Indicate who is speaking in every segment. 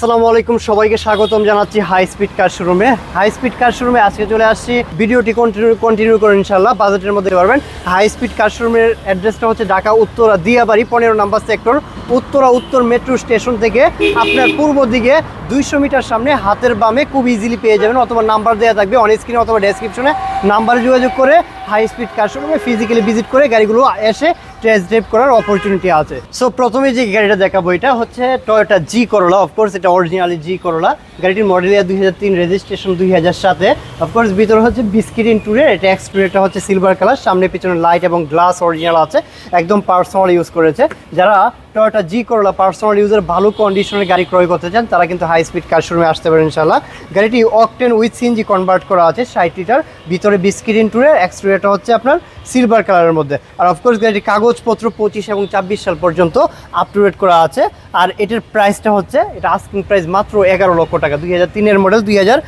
Speaker 1: আসসালামু আলাইকুম, সবাইকে স্বাগতম জানাচ্ছি হাই স্পিড কার শোরুমে হাই স্পিড কার শোরুমে আজকে চলে আসছি। ভিডিওটি কন্টিনিউ কন্টিনিউ করে ইনশাল্লাহ বাজেটের মধ্যে পারবেন। হাই স্পিড কার শোরুমের অ্যাড্রেসটা হচ্ছে ঢাকা, উত্তরা, দিয়াবাড়ি, পনেরো নাম্বার সেক্টর উত্তরা, উত্তর মেট্রো স্টেশন থেকে আপনার পূর্ব দিকে দুইশো মিটার সামনে হাতের বামে খুব ইজিলি পেয়ে যাবেন, অথবা নাম্বার দেওয়া থাকবে অন স্ক্রিনে অথবা ডেসক্রিপশনে নাম্বারে যোগাযোগ করে হাই স্পিড শোরুমে ফিজিক্যালি ভিজিট করে গাড়িগুলো এসে টেস্ট ড্রাইভ করার অপরচুনিটি আছে। সো প্রথমে যে গাড়িটা দেখাবো, এটা হচ্ছে Toyota G Corolla of course এটা অরিজিনালি জি করোলা গাড়িটির মডেল ইয়ার দুই হাজার তিন রেজিস্ট্রেশন দুই হাজার সাতে। অফকোর্স ভিতরে হচ্ছে বিস্কিট ইন্টুরের এটা এক্সট্রিয়ারটা হচ্ছে সিলভার কালার সামনে পিছনে লাইট এবং গ্লাস অরিজিনাল আছে। একদম পার্সোনাল ইউজ করেছে। যারা টয়োটা জি করোলা পার্সোনাল ইউজের ভালো কন্ডিশনের গাড়ি ক্রয় করতে চান, তারা কিন্তু হাই স্পিড কার শোরুমে আসতে পারেন ইনশাল্লাহ গাড়িটি অকটেন উইথ সিএনজি কনভার্ট করা আছে, ষাট লিটার ভিতরে বিস্কিট ইন্টুরের এক্সট্রিয়ারটা হচ্ছে আপনার সিলভার কালারের মধ্যে। আর অফকোর্স গাড়িটি কাগজপত্র পঁচিশ এবং ছাব্বিশ সাল পর্যন্ত আপ টু ডেট করা আছে। আর এটার প্রাইসটা হচ্ছে, এটা আস্কিং প্রাইস মাত্র এগারো লক্ষ টাকা, দুই হাজার তিনের মডেল দুই হাজার।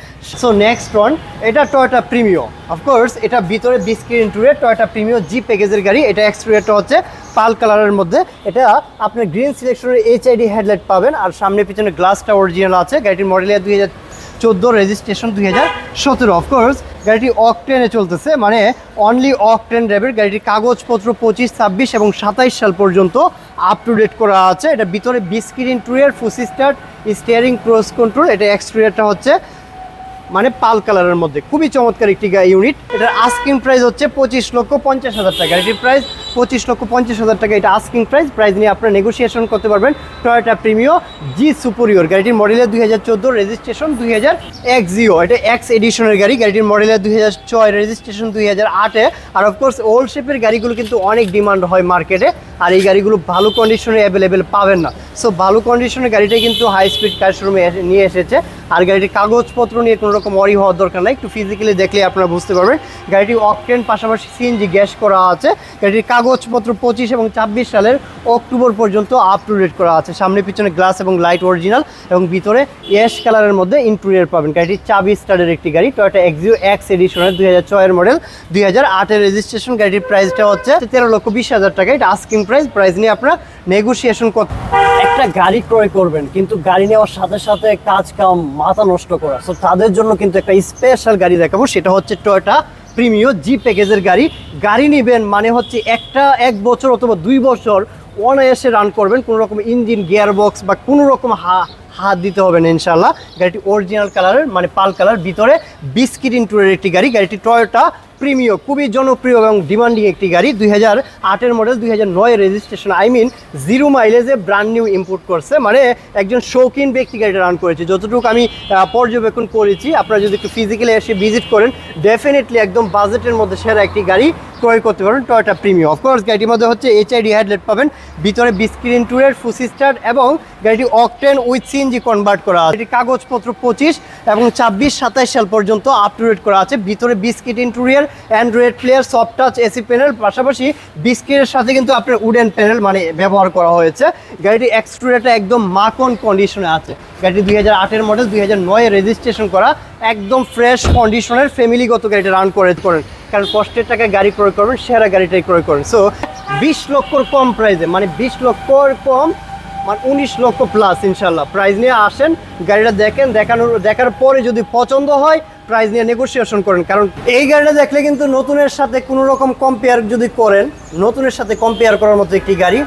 Speaker 1: সো নেক্সট ওয়ান এটা টয়োটা প্রিমিও অফকোর্স এটা ভিতরে বিস্কিট ইন্টুরের টয়টা প্রিমিও জি প্যাকেজের গাড়ি, এটা এক্সট্রিয়ারটা হচ্ছে পাল কালারের মধ্যে, এটা আপনার গ্রিন সিলেকশনের এইচআইডি হেডলাইট পাবেন, আর সামনে পিছনে গ্লাসটা অরিজিনাল আছে, গাড়িটির মডেল দুই হাজার চোদ্দ রেজিস্ট্রেশন দুই হাজার সতেরো। অফকোর্স গাড়িটি অকটেনে চলতেছে মানে অনলি অকটেন ড্রাইভের গাড়িটির কাগজপত্র পঁচিশ, ছাব্বিশ এবং সাতাইশ সাল পর্যন্ত আপ টু ডেট করা আছে। এটা ভিতরে biscuit interior push start steering cruise control এটা এক্সট্রিয়ারটা হচ্ছে মানে পাল কালারের মধ্যে। খুবই চমৎকার একটি ইউনিট এটার আস্কিং প্রাইস হচ্ছে পঁচিশ লক্ষ পঞ্চাশ হাজার টাকা। এটির প্রাইস পঁচিশ লক্ষ পঞ্চাশ হাজার টাকা এটা আস্কিং প্রাইস প্রাইস নিয়ে আপনারা নেগোসিয়েশন করতে পারবেন টয়োটা প্রিমিও জি সুপেরিয়র গাড়িটির মডেলের দুই হাজার চোদ্দ রেজিস্ট্রেশন দুই হাজার এক্স জিও এটা এক্স এডিশনের গাড়ি, গাড়িটির মডেলের দুই হাজার ছয় রেজিস্ট্রেশন দুই হাজার আটে আর অফকোর্স ওল্ড শেপের গাড়িগুলো কিন্তু অনেক ডিমান্ড হয় মার্কেটে আর এই গাড়িগুলো ভালো কন্ডিশনে অ্যাভেলেবেল পাবেন না। সো ভালো কন্ডিশনের গাড়িটাই কিন্তু হাই স্পিড কার শোরুমে নিয়ে এসেছে। আর গাড়িটির কাগজপত্র নিয়ে কোনো রকম অরি হওয়ার দরকার নাই। একটু ফিজিক্যালি দেখলে আপনারা বুঝতে পারবেন। গাড়িটি অকটেন পাশাপাশি সিএনজি গ্যাস করা আছে। গাড়িটির কাগজপত্র পঁচিশ এবং ছাব্বিশ সালের অক্টোবর পর্যন্ত আপ টু ডেট করা আছে। সামনে, পিছনে গ্লাস এবং লাইট অরিজিনাল এবং ভিতরে অ্যাশ কালারের মধ্যে ইন্টুরিয়ার পাবেন। গাড়িটি চাবি স্টারের একটি গাড়ি টয়টা এক্সিও এক্স এডিশনের দুই হাজার ছয়ের মডেল দুই হাজার আটের রেজিস্ট্রেশন গাড়িটির প্রাইসটা হচ্ছে তেরো লক্ষ বিশ হাজার টাকা। এটা আস্কিং প্রাইস প্রাইস নিয়ে আপনারা নেগোসিয়েশন করতে একটা গাড়ি ক্রয় করবেন, কিন্তু গাড়ি নেওয়ার সাথে সাথে কাজ কাম মাথা নষ্ট করা। সো তাদের জন্য কিন্তু একটা স্পেশাল গাড়ি দেখাবো। সেটা হচ্ছে টয়োটা প্রিমিও জি প্যাকেজের গাড়ি। গাড়ি নেবেন মানে হচ্ছে একটা এক বছর অথবা দুই বছর অনায়াসে রান করবেন। কোনো রকম ইঞ্জিন গিয়ার বক্স বা কোনো রকম হা, হাত দিতে হবে না ইনশাল্লাহ গাড়িটি অরিজিনাল কালারের মানে পাল কালার ভিতরে বিস্কিট ইন্টুরের একটি গাড়ি। গাড়িটি টয়োটা প্রিমিও, খুবই জনপ্রিয় এবং ডিমান্ডিং একটি গাড়ি, দুই হাজার আটের মডেল দুই হাজার নয় রেজিস্ট্রেশন আই মিন জিরো মাইলেজে ব্র্যান্ড নিউ ইম্পোর্ট করছে। মানে একজন শৌখিন ব্যক্তি গাড়িটা রান করেছে। যতটুকু আমি পর্যবেক্ষণ করেছি, আপনারা যদি একটু ফিজিক্যালি এসে ভিজিট করেন ডেফিনেটলি একদম বাজেটের মধ্যে সেরা একটি গাড়ি। ক্রয় করতে পারেন টয়োটা প্রিমিও অফকোর্স গাড়িটির মধ্যে হচ্ছে এইচআইডি হেডলাইট পাবেন। ভিতরে বিস্ক্রিন টুরের ফুসি স্টার্ট এবং গাড়িটি অকটেন উইথ সিএনজি কনভার্ট করা আছে। এটি কাগজপত্র পঁচিশ এবং ছাব্বিশ, সাতাইশ সাল পর্যন্ত আপ টু ডেট করা আছে। ভিতরে biscuit interior Android player soft touch AC panel পাশাপাশি বিস্কিটের সাথে কিন্তু আপনার উডেন প্যানেল মানে ব্যবহার করা হয়েছে। গাড়িটি এক্সট্রুয়েটটা একদম মাখন কন্ডিশনে আছে। গাড়িটি দুই হাজার আটের মডেল দুই হাজার নয়ে রেজিস্ট্রেশন করা। একদম ফ্রেশ কন্ডিশনের ফ্যামিলিগত গাড়িটা রান করে করেন। কারণ কষ্টের টাকায় গাড়ি ক্রয় করবেন, সেরা গাড়িটাই ক্রয় করেন সো বিশ লক্ষর কম প্রাইসে মানে বিশ লক্ষর কম মানে উনিশ লক্ষ প্লাস ইনশাল্লাহ প্রাইজ নিয়ে আসেন, গাড়িটা দেখেন, দেখানোর, দেখার পরে যদি পছন্দ হয় প্রাইজ নিয়ে নেগোসিয়েশন করেন। কারণ এই গাড়িটা দেখলে কিন্তু নতুনের সাথে কোনো রকম কম্পেয়ার যদি করেন, নতুনের সাথে কম্পেয়ার করার মতো একটি গাড়ি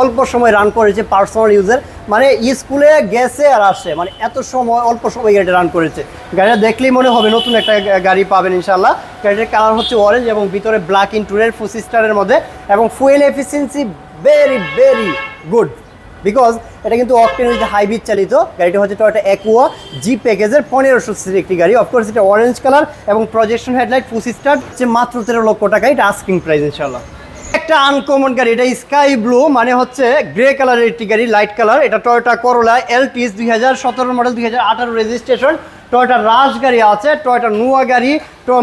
Speaker 1: অল্প সময় রান করেছে পার্সোনাল ইউজের মানে স্কুলে গেছে আর আসে মানে এত সময়, অল্প সময় গাড়িটা রান করেছে। গাড়িটা দেখলেই মনে হবে নতুন একটা গাড়ি পাবেন ইনশাল্লাহ গাড়িটার কালার হচ্ছে অরেঞ্জ এবং ভিতরে ব্ল্যাক ইন্টুরের ফুসি স্টারের মধ্যে, এবং fuel efficiency very very good because এটা কিন্তু অকটেন হচ্ছে হাইব্রিড চালিত, গাড়িটা হচ্ছে টয়োটা অ্যাকুয়া জি প্যাকেজের পনেরোশো সিসির একটি গাড়ি। অফকোর্স এটা অরেঞ্জ কালার এবং প্রজেকশন হেডলাইট ফুসি স্টার যে মাত্র তেরো লক্ষ টাকা, এটা আস্কিং প্রাইস ইনশাল্লাহ একটা আনকমন গাড়ি, এটা স্কাই ব্লু মানে হচ্ছে গ্রে কালারের একটি গাড়ি লাইট কালার এটা টয়টা করোলা এলটিস দুই হাজার সতেরো মডেল দুই হাজার আঠারো রেজিস্ট্রেশন টয়টা রাজ গাড়ি আছে টয়টা নোয়া গাড়ি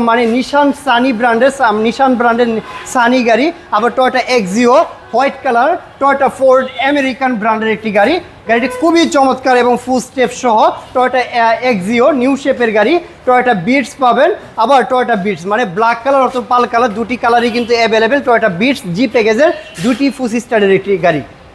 Speaker 1: মানে নিশান সানি ব্র্যান্ডের নিশান ব্র্যান্ডের সানি গাড়ি, আবার Toyota Axio white colour Toyota Ford American ব্র্যান্ডের একটি গাড়ি। গাড়িটি খুবই চমৎকার এবং ফুল স্টেপ সহ টয়টা এক্সিও নিউ শেপের গাড়ি। টয়টা বিটস পাবেন। আবার টয়টা বিটস মানে ব্ল্যাক কালার অথবা পাল কালার, দুটি কালারই কিন্তু অ্যাভেলেবেল টয়টা বিটস জি প্যাকেজের দুটি ফুসি স্টারের একটি গাড়ি।